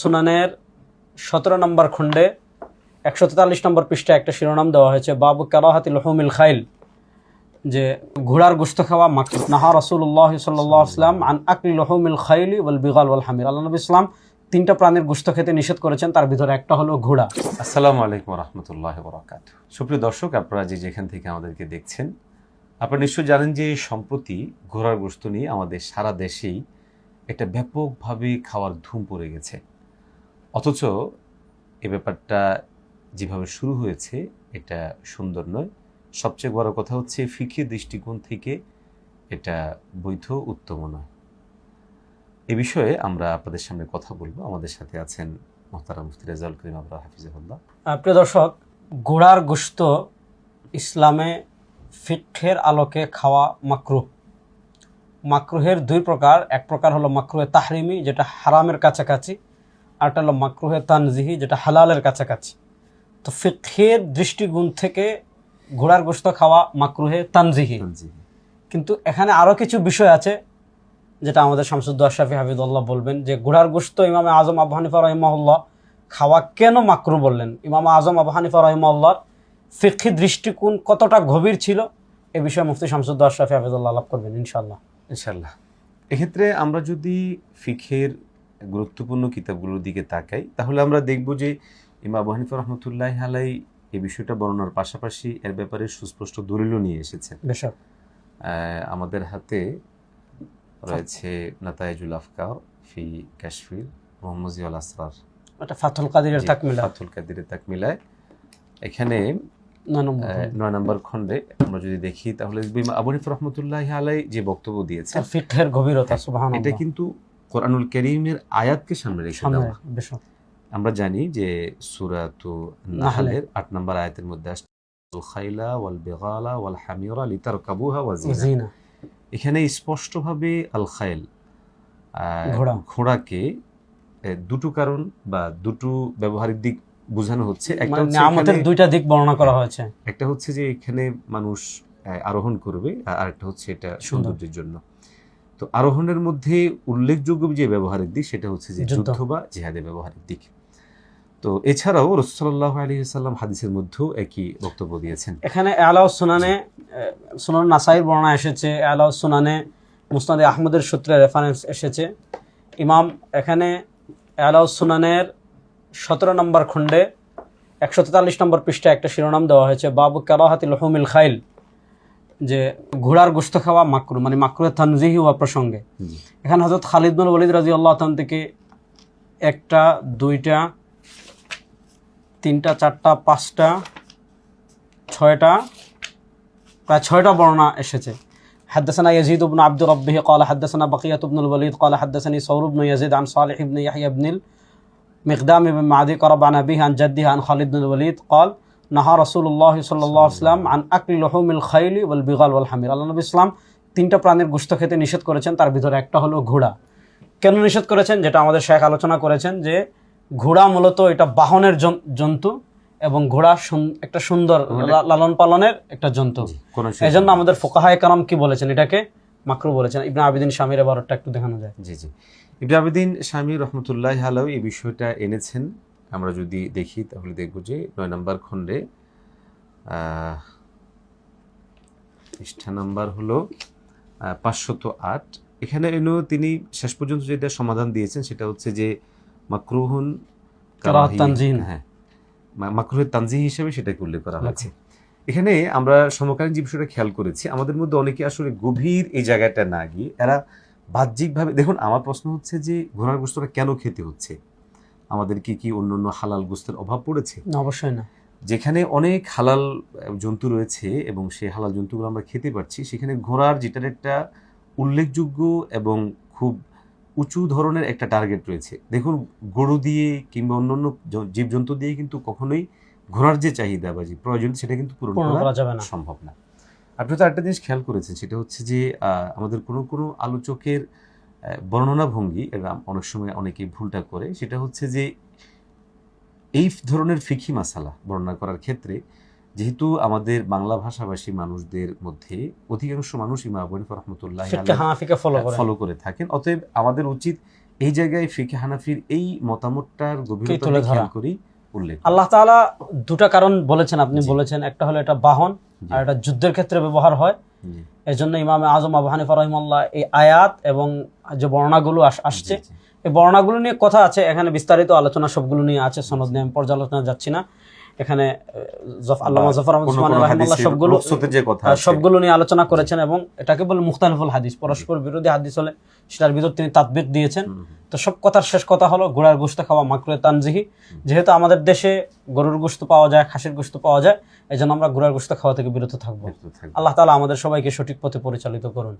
সুনানের সতেরো নম্বর খণ্ডে একশো তেতাল্লিশ নম্বর পৃষ্ঠায় একটা শিরোনাম দেওয়া হয়েছে, বাবু কারাহাতি লহমিল খাইল যে ঘোড়ার গোস্ত খাওয়া মাক নাহা রসুল্লাহ সাল্লাহ আসলাম আন আকলি লহমিল খাইলি ওয়াল বিগাল ওয়াল হামির আল্লাহ নবী ইসলাম তিনটা প্রাণীর গোস্ত খেতে নিষেধ করেছেন, তার ভিতরে একটা হলো ঘোড়া। আসসালামু আলাইকুম রহমতুল্লাহ বরাকাত সুপ্রিয় দর্শক, আপনারা যে যেখান থেকে আমাদেরকে দেখছেন, আপনারা নিশ্চয়ই জানেন যে সম্প্রতি ঘোড়ার গোস্ত নিয়ে আমাদের সারা দেশেই একটা ব্যাপকভাবে খাওয়ার ধুম পড়ে গেছে। অথচ এ ব্যাপারটা যেভাবে শুরু হয়েছে, এটা সুন্দর নয়। সবচেয়ে বড় কথা হচ্ছে ফিকি দৃষ্টিকোণ থেকে এটা বৈধ উত্তম নয়। এ বিষয়ে আমরা আপনাদের সামনে কথা বলব। আমাদের সাথে আছেন মোহতারা মুফতি রেজাউল করিম আবরা হাফিজাহুল্লাহ। প্রিয় দর্শক ঘোড়ার গোস্ত ইসলামে ফিক্ষের আলোকে খাওয়া মাকরুহ। মাকরুহের দুই প্রকার এক প্রকার হলো মাকরুহে তাহরিমি যেটা হারামের কাছাকাছি আরটা হলো মাকরুহে তানজিহি যেটা হালালের কাছাকাছি। তো ফিক্ষের দৃষ্টিগুণ থেকে ঘোড়ার গোস্ত খাওয়া মাকরুহে তানজিহি। কিন্তু এখানে আরও কিছু বিষয় আছে যেটা আমাদের শামসুদ্দোহ শাফি হাফিদুল্লাহ বলবেন যে ঘোড়ার গোস্ত ইমামে আজম আবু হানিফা খাওয়া কেন মাকরু বললেন? ইমাম আজম আবু হানিফা ফিক্ষি দৃষ্টিকোণ কতটা গভীর ছিল? এ বিষয়ে মুফতি শামসুদ্দোহ শাফি হাফিদুল্লাহ আলাপ করবেন ইনশাল্লাহ ইনশাল্লাহ এক্ষেত্রে আমরা যদি ফিখের গুরুত্বপূর্ণ কিতাবগুলোর দিকে তাকাই তাহলে আমরা দেখব যে ইমা আবু হানিফা রহমতুল্লাহ আলাই এই বিষয়টা বর্ণনার পাশাপাশি এর ব্যাপারে সুস্পষ্ট দলিলও নিয়ে এসেছেন। আমাদের হাতে রয়েছে নাতাইজুল আফকার ফি কাশ্মীর মোহাম্মজিউল আসরার। এটা ফাতুল কাদিরের জি, তাকমিলা। ফাতুল কাদিরের তাকমিলায়। এখানে নয় নম্বর খণ্ডে। আমরা যদি দেখি তাহলে আবু হানিফা রহমতুল্লাহ আলাই যে বক্তব্য দিয়েছেন তার ফিক্ষের গভীরতা এটা কিন্তু কোরআনুল করিমের আয়াতকে সামনে রেখে দেওয়া। আমরা জানি যে সুরাতু নাহলের আট নম্বর আয়াতের মধ্যে আসছে "আল খাইলা ওয়াল বেগালা ওয়াল হামিরা লিতারকাবুহা ওয়া জিনা জিনা এখানে স্পষ্টভাবে আল খাইল। ঘোড়াকে দুটো কারণ বা দুটো ব্যবহারিক দিক বোঝানো হচ্ছে। একটা মানে হচ্ছে এখানে- দুইটা দিক বর্ণনা করা হয়েছে। একটা হচ্ছে যে এখানে মানুষ আরোহণ করবে আর একটা হচ্ছে এটা সৌন্দর্যের জন্য। তো আরোহণের মধ্যে উল্লেখযোগ্য যে ব্যবহারের দিক সেটা হচ্ছে যে যুদ্ধ। বা জিহাদের ব্যবহারিক দিক। তো এছাড়াও রসুল্লাহ আলী সাল্লাম হাদিসের মধ্যেও একই বক্তব্য দিয়েছেন। এখানে আলাউ সুনানে সুনান নাসাইর বর্ণনা এসেছে আলাউ সুনানে মুসনাদে আহমদের সূত্রে রেফারেন্স এসেছে। ইমাম এখানে আলাউ সুনানের সতেরো নম্বর খণ্ডে একশো তেতাল্লিশ নম্বর পৃষ্ঠায় একটা শিরোনাম দেওয়া হয়েছে বাবু কারাহাতি লহমিল খাইল যে ঘোড়ার গোস্ত খাওয়া মাকরু মানে মাকরুয়ের তানজিহি হওয়া প্রসঙ্গে জি। এখানে হজরত খালিদ বিন ওয়ালিদ রাজি আল্লাহ থেকে একটা দুইটা তিনটা চারটা পাঁচটা ছয়টা প্রায় ছয়টা বর্ণনা এসেছে حدثنا يزيد بن عبد ربه قال حدثنا بقية بن الوليد قال حدثني ثور بن يزيد عن صالح بن يحيى بن মিকদাম ইবিন মাদি করবান আবি আন জদ্দি আন খালিদুল ওলিদ কল নাহা রসুল্লাহ সাল্লাহ ইসলাম আন আকলি লহমিল খাইলি ওল বিগল ওল হামির আল্লাহ নবী ইসলাম তিনটা প্রাণীর গুস্ত খেতে নিষেধ করেছেন তার ভিতরে একটা হলো ঘোড়া। কেন নিষেধ করেছেন? যেটা আমাদের শেখ আলোচনা করেছেন যে ঘোড়া মূলত এটা বাহনের জন্তু এবং ঘোড়া একটা সুন্দর লালন পালনের একটা জন্তু। এই জন্য আমাদের ফোকাহা কারাম কি বলেছেন এটাকে? মাকরু বলেছেন ইবনে আবিদিন স্বামীর এবারটা একটু দেখানো যায়। জি জি। ইব্রাহিম স্বামী রহমতুল্লাহ আলাও এই বিষয়টা এনেছেন। আমরা যদি দেখি তাহলে দেখব যে নয় নম্বর খণ্ডে পৃষ্ঠা নাম্বার হলো পাঁচশত আট। এখানে এনেও তিনি শেষ পর্যন্ত যেটা সমাধান দিয়েছেন সেটা হচ্ছে যে মাকরুহুন। হ্যাঁ। মাকরুহের তানজিহ হিসেবে সেটাকে উল্লেখ করা হয়েছে। এখানে আমরা সমকালীন যে বিষয়টা খেয়াল করেছি আমাদের মধ্যে অনেকে আসলে গভীর এই জায়গাটা না গিয়ে এরা বাহ্যিকভাবে দেখুন আমার প্রশ্ন হচ্ছে যে ঘোড়ার গোস্তটা কেন খেতে হচ্ছে? আমাদের কি কি অন্য অন্য হালাল গোস্তের অভাব পড়েছে? না অবশ্যই না। যেখানে অনেক হালাল জন্তু রয়েছে এবং সেই হালাল জন্তুগুলো আমরা খেতে পারছি সেখানে ঘোড়ার যেটার একটা উল্লেখযোগ্য এবং খুব উঁচু ধরনের একটা টার্গেট রয়েছে। দেখুন গরু দিয়ে কিংবা অন্যান্য জ- জীবজন্তু দিয়ে কিন্তু কখনোই ঘোড়ার যে চাহিদা বা যে প্রয়োজন সেটা কিন্তু পূরণ করা যাবে না। সম্ভব না। আপনি তো একটা জিনিস খেয়াল করেছেন সেটা হচ্ছে যে আমাদের কোনো কোনো আলোচকের বর্ণনা ভঙ্গি অনেক সময় অনেকে ভুলটা করে সেটা হচ্ছে যে এই ধরনের ফিখি মাসালা বর্ণনা করার ক্ষেত্রে যেহেতু আমাদের বাংলা ভাষাভাষী মানুষদের মধ্যে অধিকাংশ মানুষ ইমা আবু হানিফা রহমতুল্লাহ ফলো করে। থাকেন অতএব আমাদের উচিত এই জায়গায় ফিকে হানাফির এই মতামতটার গভীরতা খেয়াল করি উল্লেখ। আল্লাহ তাআলা দুটা কারণ বলেছেন আপনি বলেছেন একটা হলো এটা বাহন আর এটা যুদ্ধের ক্ষেত্রে ব্যবহার হয়। এই জন্য ইমাম আজম আবু হানিফা রহিমাল্লাহ এই আয়াত এবং যে বর্ণাগুলো আস- আসছে। এই বর্ণাগুলো নিয়ে কথা আছে এখানে বিস্তারিত আলোচনা সবগুলো নিয়ে আছে সনদ নিয়ে আমি পর্যালোচনা যাচ্ছি না। এখানে আল্লামা জফর আহমদ সবগুলো যে কথা সবগুলো নিয়ে আলোচনা করেছেন এবং এটাকে বলে মুখতালিফুল হাদিস। পরস্পর বিরোধী হাদিস হলে সেটার ভিতর তিনি তাদবিক দিয়েছেন। তো সব কথার শেষ কথা হলো ঘোড়ার গোস্ত খাওয়া মাকরুয়ে তানজিহি। যেহেতু আমাদের দেশে গরুর গোস্ত পাওয়া যায় খাসির গোস্ত পাওয়া যায় এই জন্য আমরা ঘোড়ার গোস্ত খাওয়া থেকে বিরত থাকব। আল্লাহ তালা আমাদের সবাইকে সঠিক পথে পরিচালিত করুন।